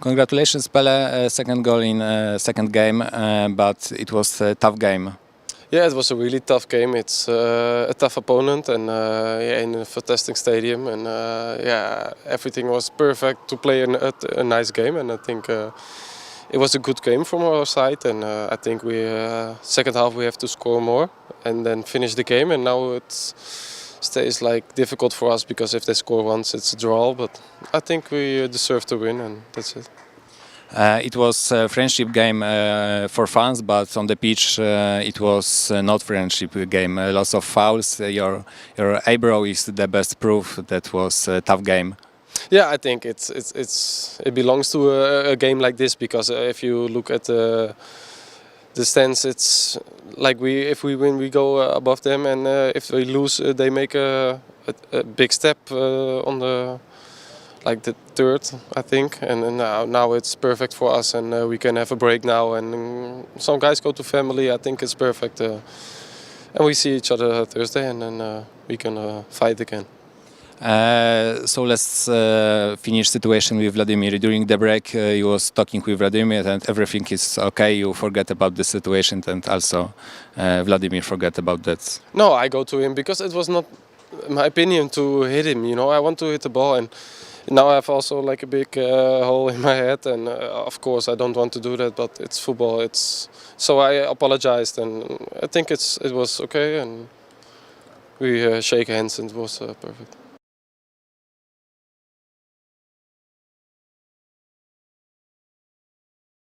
Congratulations, Pele. Uh, second goal in uh, second game, uh, but it was a tough game. Yeah, it was a really tough game. It's uh, a tough opponent and uh, yeah, in a fantastic stadium. And uh, yeah, everything was perfect to play an, a, a nice game. And I think it was a good game from our side. And I think we second half we have to score more and then finish the game. And now it stays like difficult for us because if they score once, it's a draw. But I think we uh, deserve to win, and that's it. Uh, it was a friendship game uh, for fans, but on the pitch uh, it was uh, not friendship game. Uh, lots of fouls. Your your eyebrow is the best proof that was a tough game. Yeah, I think it's it's it's it belongs to a, a game like this because uh, if you look at the the stands, it's like we if we win we go uh, above them, and uh, if we lose uh, they make a, a, a big step uh, on the like the third, I think, and, and now now it's perfect for us, and uh, we can have a break now, and um, some guys go to family. I think it's perfect, uh, and we see each other Thursday, and then we can fight again. Uh, so let's uh, finish situation with Vladimir. During the break, uh, you was talking with Vladimir, and everything is okay. You forget about the situation, and also uh, Vladimir forget about that. No, I go to him because it was not my opinion to hit him. You know, I want to hit the ball, and now I have also like a big uh, hole in my head, and uh, of course I don't want to do that. But it's football. It's so I apologized, and I think it's it was okay, and we uh, shake hands, and it was uh, perfect.